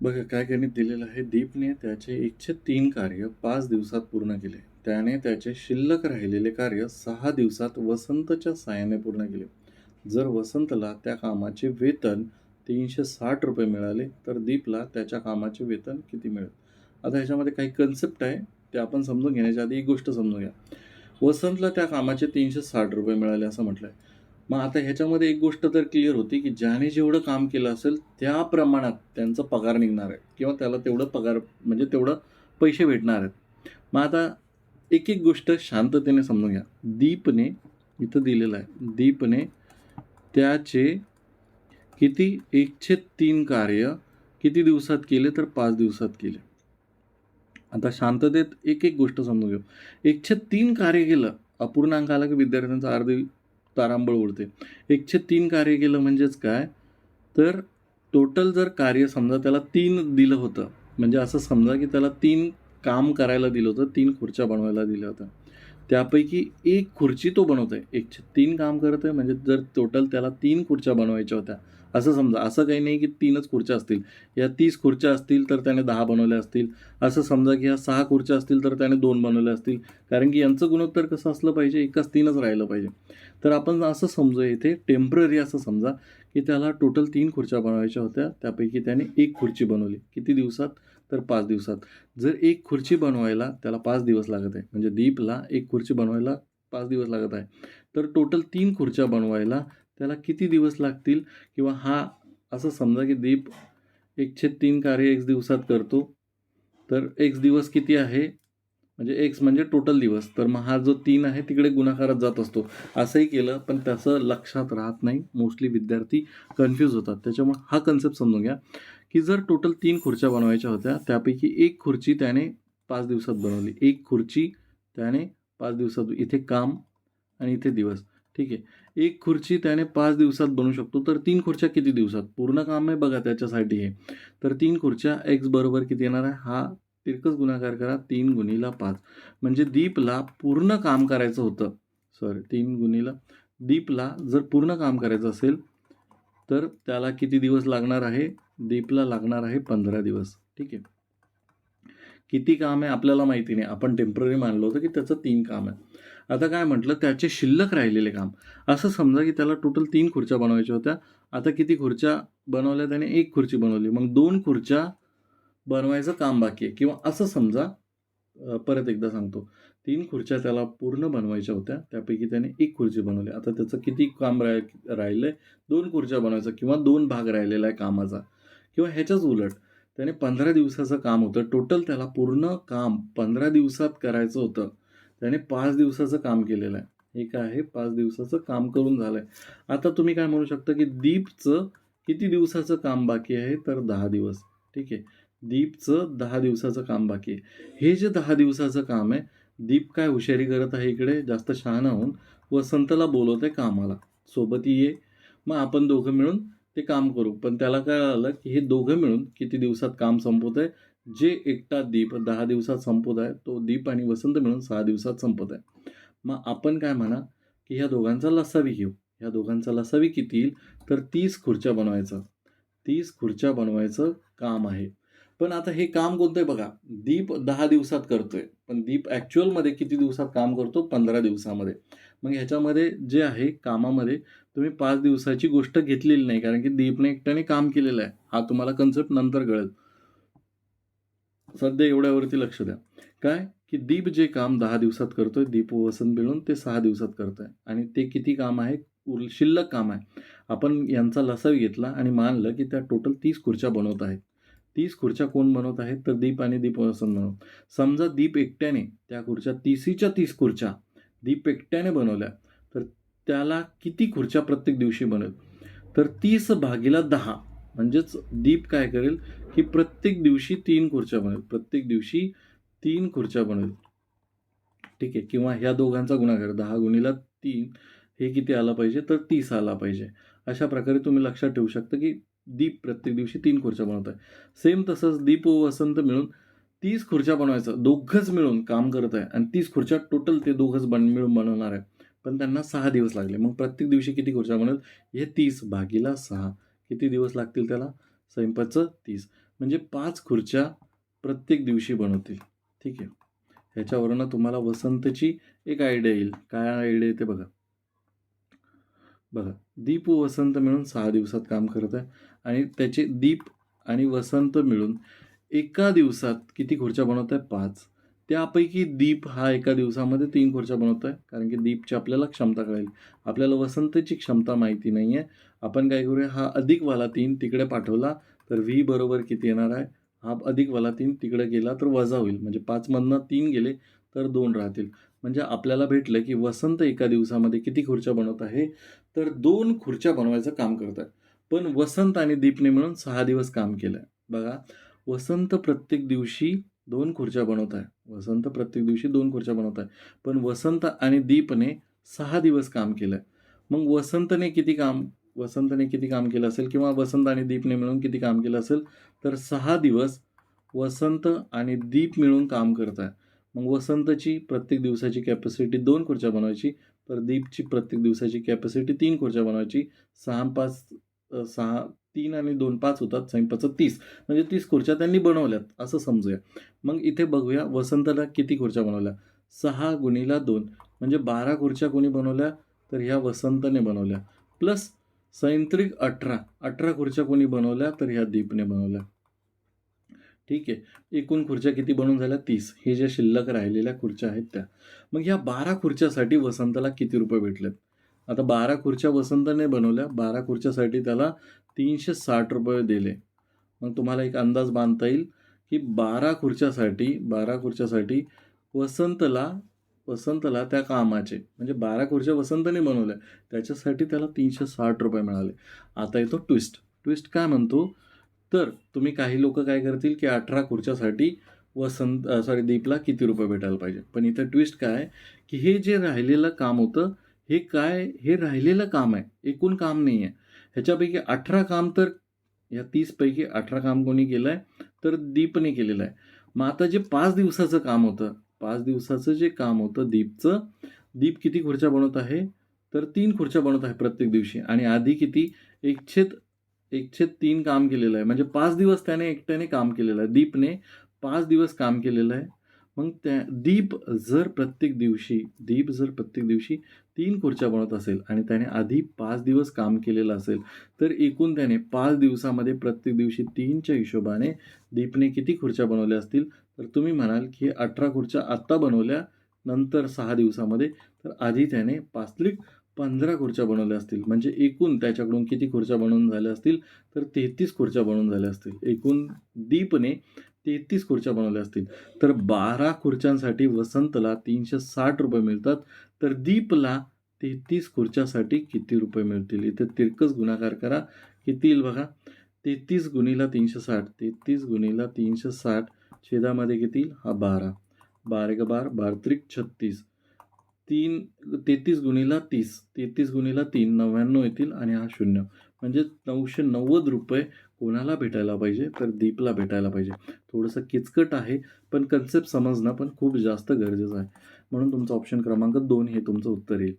बघा काय त्यांनी दिलेलं आहे दीपने त्याचे एकशे तीन कार्य पाच दिवसात पूर्ण केले. त्याने त्याचे शिल्लक राहिलेले कार्य सहा दिवसात वसंतच्या साहाय्याने पूर्ण केले. जर वसंतला त्या कामाचे वेतन तीनशे साठ रुपये मिळाले तर दीपला त्याच्या कामाचे वेतन किती मिळेल? आता ह्याच्यामध्ये काही कन्सेप्ट आहे ते आपण समजून घेण्याच्या आधी एक गोष्ट समजून घ्या वसंतला त्या कामाचे तीनशे साठ रुपये मिळाले असं म्हटलं आहे मग आता ह्याच्यामध्ये एक गोष्ट तर क्लिअर होती की ज्याने जेवढं काम केलं असेल त्या प्रमाणात त्यांचा पगार निघणार आहे. किंवा त्याला तेवढं पगार म्हणजे तेवढं पैसे भेटणार आहेत. मग आता एक एक गोष्ट शांततेने समजून घ्या. दीपने इथं दिलेलं आहे. दीपने त्याचे किती? एकशे तीन कार्य किती दिवसात केले? तर पाच दिवसात केले. आता शांततेत एक एक गोष्ट समजून घेऊ. एकशे तीन कार्य केलं. अपूर्णांक आला की विद्यार्थ्यांचा अर्धी तारांबळ उडते. एकशे तीन कार्य केलं म्हणजेच काय? तर टोटल जर कार्य समजा त्याला तीन दिलं होतं म्हणजे असं समजा की त्याला तीन काम करायला दिलं होतं तीन खुर्च्या बनवायला दिल्या होत्या. त्यापैकी एक खुर्ची तो बनवत आहे एकशे तीन काम करत आहे म्हणजे जर टोटल त्याला तीन खुर्च्या बनवायच्या होत्या. असं समजा असं काही नाही की तीनच खुर्च्या असतील. या तीस खुर्च्या असतील तर त्याने दहा बनवल्या असतील. असं समजा की ह्या सहा खुर्च्या असतील तर त्याने दोन बनवल्या असतील. कारण की यांचं गुणोत्तर कसं असलं पाहिजे एकाच तीनच राहिलं पाहिजे. तर आपण असं समजू इथे टेंपररी असं समजा की त्याला टोटल तीन खुर्च्या बनवायच्या होत्या. त्यापैकी त्याने एक खुर्ची बनवली. किती दिवसात? तर पाच दिवसात. जर एक खुर्ची बनवायला त्याला पाच दिवस लागत आहे. म्हणजे दीपला एक खुर्ची बनवायला पाच दिवस लागत आहे. तर टोटल तीन खुर्च्या बनवायला त्याला किती दिवस लागतील? किंवा हा असं समजा की दीप एकशे तीन कार्य एक दिवसात करतो. तर एक दिवस किती आहे? म्हणजे एक्स म्हणजे टोटल दिवस. तर मग हा जो तीन आहे तिकडे गुणाकारात जात असतो. असंही केलं पण त्याचं लक्षात राहत नाही. मोस्टली विद्यार्थी कन्फ्यूज होतात. त्याच्यामुळे हा कन्सेप्ट समजून घ्या. की जर टोटल तीन खुर्च्या बनवायच्या होत्या त्यापैकी एक खुर्ची त्याने पाच दिवसात बनवली. एक खुर्ची त्याने पाच दिवसात इथे काम आणि इथे दिवस. ठीक आहे? एक खुर्ची त्याने पाच दिवसात बनवू शकतो तर तीन खुर्च्या किती दिवसात? पूर्ण काम आहे बघा त्याच्यासाठी हे. तर तीन खुर्च्या एक्स बरोबर किती येणार आहे? हा तिरकस गुणाकार करा तीन गुणीला पाच. म्हणजे दीपला पूर्ण काम करायचं होतं. सॉरी तीन गुणीला दीपला जर पूर्ण काम करायचं असेल तर त्याला किती दिवस लागणार आहे? दीपला लागणार आहे पंधरा दिवस. ठीक आहे. किती काम आहे आपल्याला माहिती नाही. आपण टेंपररी मानलं होतं की त्याचं तीन काम आहे. आता काय म्हटलं? त्याचे शिल्लक राहिलेले काम. असं समजा की त्याला टोटल तीन खुर्च्या बनवायच्या होत्या. आता किती खुर्च्या बनवल्या? त्याने एक खुर्ची बनवली. मग दोन खुर्च्या बनवायचं काम बाकी आहे. किंवा असं समजा परत एकदा सांगतो. तीन खुर्च्या त्याला पूर्ण बनवायच्या होत्या. त्यापैकी त्याने एक खुर्ची बनवली. आता त्याचं किती काम राह राहिलं आहे दोन खुर्च्या बनवायचं किंवा दोन भाग राहिलेला आहे कामाचा. किंवा ह्याच्याच उलट त्याने पंधरा दिवसाचं काम होतं. टोटल त्याला पूर्ण काम पंधरा दिवसात करायचं होतं. त्याने पाच दिवसाचं काम केलेलं आहे. हे काय आहे पाच दिवसाचं काम करून झालं आहे आता तुम्ही काय म्हणू शकता की दीपचं किती दिवसाचं काम बाकी आहे? तर दहा दिवस. ठीक आहे. दीपचं दहा दिवसाचं काम बाकी आहे. हे जे दहा दिवसाचं काम आहे दीप काय हुशारी करत आहे इकडे? जास्त शहाणा होऊन वसंतला बोलवत आहे कामाला. सोबत ये. मग आपण दोघं मिळून ते काम करू. पण त्याला काय आलं की हे दोघं मिळून किती दिवसात काम संपवत आहे? जे एकटा दीप दहा दिवसात संपवत आहे तो दीप आणि वसंत मिळून सहा दिवसात संपत आहे. मग आपण काय म्हणा की ह्या दोघांचा लसावी घेऊ. ह्या दोघांचा लसावी किती येईल? तर तीस खुर्च्या बनवायचा. तीस खुर्च्या बनवायचं काम आहे. पण आता हे काम कोणतं आहे बघा दीप दहा दिवसात करतोय. पण दीप ॲक्च्युअलमध्ये किती दिवसात काम करतो? पंधरा दिवसामध्ये. मग ह्याच्यामध्ये जे आहे कामामध्ये तुम्ही पाच दिवसाची गोष्ट घेतलेली नाही कारण की दीपने एकट्याने काम केलेलं आहे. हा तुम्हाला कन्सेप्ट नंतर कळेल. सध्या एवढ्यावरती लक्ष द्या. काय? की दीप जे काम दहा दिवसात करतोय दीप वसंत मिळून ते सहा दिवसात करतोय. आणि ते किती काम आहे? उर शिल्लक काम आहे. आपण यांचा लसावी घेतला आणि मानलं की त्या टोटल तीस खुर्च्या बनवत आहेत. तीस खुर्च्या कोण बनवत आहेत? तर दीप आणि दीप वसन म्हणून समजा दीप एकट्याने त्या खुर्च्या तीसीच्या तीस खुर्च्या दीप एकट्याने बनवल्या तर त्याला किती खुर्च्या प्रत्येक दिवशी बनेल तर तीस भागीला दहा. म्हणजेच दीप काय करेल? की प्रत्येक दिवशी तीन खुर्च्या बनेल प्रत्येक दिवशी तीन खुर्च्या बनेल ठीक आहे? किंवा ह्या दोघांचा गुणाकार दहा गुणीला तीन हे किती आला पाहिजे? तर तीस आला पाहिजे. अशा प्रकारे तुम्ही लक्षात ठेवू शकता की दीप प्रत्येक दिवशी तीन खुर्च्या बनवताय. सेम तसंच दीप व वसंत मिळून तीस खुर्च्या बनवायचं. दोघंच मिळून काम करत आहे. आणि तीस खुर्च्या टोटल ते दोघंच बन मिळून बनवणार आहे. पण त्यांना सहा दिवस लागले. मग प्रत्येक दिवशी किती खुर्च्या बनेल हे तीस भागीला सहा. किती दिवस लागतील त्याला? स्वयंपाकचं तीस. म्हणजे पाच खुर्च्या प्रत्येक दिवशी बनवतील. ठीक आहे. ह्याच्यावरनं तुम्हाला वसंतची एक आयडिया येईल. काय आयडिया येते बघा. बघा दीप व वसंत मिळून सहा दिवसात काम करत आहे. आणि त्याचे दीप आणि वसंत मिळून एका दिवसात किती खुर्च्या बनवत आहे? पाच. त्यापैकी दीप हा एका दिवसामध्ये तीन खुर्च्या बनवत आहे. कारण की दीपची आपल्याला क्षमता कळेल. आपल्याला वसंतची क्षमता माहिती नाही आहे. आपण काय करूया? हा अधिकवाला तीन तिकडे पाठवला तर व्ही बरोबर किती येणार आहे? हा अधिकवाला तीन तिकडे गेला तर वजा होईल. म्हणजे पाचमधनं तीन गेले तर दोन राहतील. म्हणजे आपल्याला भेटलं की वसंत एका दिवसामध्ये किती खुर्च्या बनवत आहे? तर दोन खुर्च्या बनवायचं काम करत आहे पण वसंत आणि दीपने मिळून सहा दिवस काम केलं आहे बघा वसंत प्रत्येक दिवशी दोन खुर्च्या बनवत आहे. वसंत प्रत्येक दिवशी दोन खुर्च्या बनवत आहे. पण वसंत आणि दीपने सहा दिवस काम केलं आहे मग वसंतने किती काम वसंतने किती काम केलं असेल किंवा वसंत आणि दीपने मिळून किती काम केलं असेल तर सहा दिवस वसंत आणि दीप मिळून काम करत आहे मग वसंतची प्रत्येक दिवसाची कॅपॅसिटी दोन खुर्च्या बनवायची प्रदीपची दीपची प्रत्येक दिवसाची कॅपॅसिटी तीन खुर्च्या बनवायची. सहा पाच सहा तीन आणि दोन पाच होतात साईन तीस. म्हणजे तीस खुर्च्या त्यांनी बनवल्यात असं समजूया. मग इथे बघूया वसंतला किती खुर्च्या बनवल्या. सहा गुणीला दोन म्हणजे बारा खुर्च्या कोणी बनवल्या तर ह्या वसंतने बनवल्या. प्लस सैंत्रिक अठरा अठरा खुर्च्या कोणी बनवल्या तर ह्या दीपने बनवल्या. ठीक आहे. एकूण खुर्च्या किती बनवून झाल्या? तीस. हे ज्या शिल्लक राहिलेल्या खुर्च्या आहेत त्या. मग ह्या बारा खुर्च्यासाठी वसंतला किती रुपये भेटलेत? आता बारा खुर्च्या वसंतने बनवल्या. बारा खुर्च्यासाठी त्याला तीनशे साठ रुपये दिले. मग तुम्हाला एक अंदाज बांधता येईल की बारा खुर्च्यासाठी बारा खुर्च्यासाठी वसंतला वसंतला त्या कामाचे म्हणजे बारा खुर्च्या वसंतने बनवल्या त्याच्यासाठी त्याला तीनशे साठ रुपये मिळाले. आता येतो ट्विस्ट. ट्विस्ट काय म्हणतो? तर तुम्ही काही लोक काय करतील की अठरा खुर्च्यासाठी वसंत सॉरी दीपला किती रुपये भेटायला पाहिजे. पण इथं ट्विस्ट काय की हे जे राहिलेलं काम होतं हे काय हे राहिलेलं काम आहे एकूण काम नाही आहे ह्याच्यापैकी अठरा काम तर या तीसपैकी अठरा काम कोणी केलं आहे तर दीपने केलेलं आहे. मग आता जे पाच दिवसाचं काम होतं पाच दिवसाचं जे काम होतं दीपचं दीप किती खुर्च्या बनवत आहे? तर तीन खुर्च्या बनवत आहे प्रत्येक दिवशी. आणि आधी किती? एकशे एकशे तीन काम केलेलं आहे. म्हणजे पाच दिवस त्याने एकट्याने काम केलेलं आहे. दीपने पाच दिवस काम केलेलं आहे. मग त्या दीप जर प्रत्येक दिवशी दीप जर प्रत्येक दिवशी तीन खुर्च्या बनवत असेल आणि त्याने आधी पाच दिवस काम केलेलं असेल तर एकूण त्याने पाच दिवसामध्ये प्रत्येक दिवशी तीनच्या हिशोबाने दीपने किती खुर्च्या बनवल्या असतील? तर तुम्ही म्हणाल की अठरा खुर्च्या आत्ता बनवल्या नंतर सहा दिवसामध्ये तर आधी त्याने पाचलिक पंधरा खुर्च्या बनवल्या असतील म्हणजे एकूण त्याच्याकडून किती खुर्च्या बनवून झाल्या असतील तर तेहतीस खुर्च्या बनवून झाल्या असतील. एकूण दीपने तेहतीस खुर्च्या बनवल्या असतील. तर बारा खुर्च्यांसाठी वसंतला तीनशे साठ रुपये मिळतात तर दीपला तेहतीस खुर्च्यासाठी किती रुपये मिळतील? इथे तिरकस गुणाकार करा. किती येईल बघा? तेहतीस गुणीला तीनशे साठ तेहतीस गुणीला तीनशे साठ छेदामध्ये किती हा बारा. बारा का बार बार त्रिक छत्तीस. तीन तेहतीस गुणीला तीस. तेहतीस गुणीला तीन नव्याण्णव येतील आणि हा शून्य. म्हणजे नऊशे नव्वद रुपये कोणाला भेटायला पाहिजे? तर दीपला भेटायला पाहिजे. थोडंसं किचकट आहे पण कन्सेप्ट समजणं पण खूप जास्त गरजेचं आहे. म्हणून तुमचा ऑप्शन क्रमांक दोन हे तुमचं उत्तर येईल.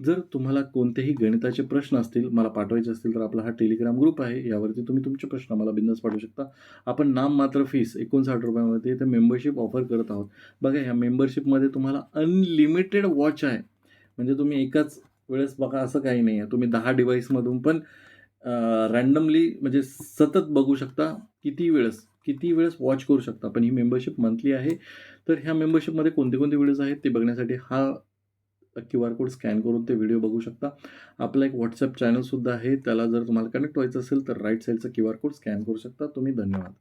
जर तुम्हाला कोणतेही गणिताचे प्रश्न असतील मला पाठवायचे असतील तर आपला हा टेलिग्राम ग्रुप आहे. यावरती तुम्ही तुमचे प्रश्न मला बिंदास पाठवू शकता. आपण नाम मात्र फीस एकोणसाठ रुपयामध्ये ते मेंबरशिप ऑफर करत आहोत. बघा ह्या मेंबरशिपमध्ये तुम्हाला अनलिमिटेड वॉच आहे. म्हणजे तुम्ही एकाच वेळेस बघा असं काही नाही आहे तुम्ही दहा डिव्हाइसमधून पण रँडमली म्हणजे सतत बघू शकता. किती वेळेस किती वेळेस वॉच करू शकता. पण ही मेंबरशिप मंथली आहे. तर ह्या मेंबरशिपमध्ये कोणते कोणते व्हिडिओज आहेत ते बघण्यासाठी हा क्यू आर कोड स्कॅन करून ते व्हिडिओ बघू शकता. आपला एक व्हॉट्सअप चॅनलसुद्धा आहे. त्याला जर तुम्हाला कनेक्ट व्हायचं असेल तर राईट साईडचा क्यू आर कोड स्कॅन करू शकता. तुम्ही धन्यवाद.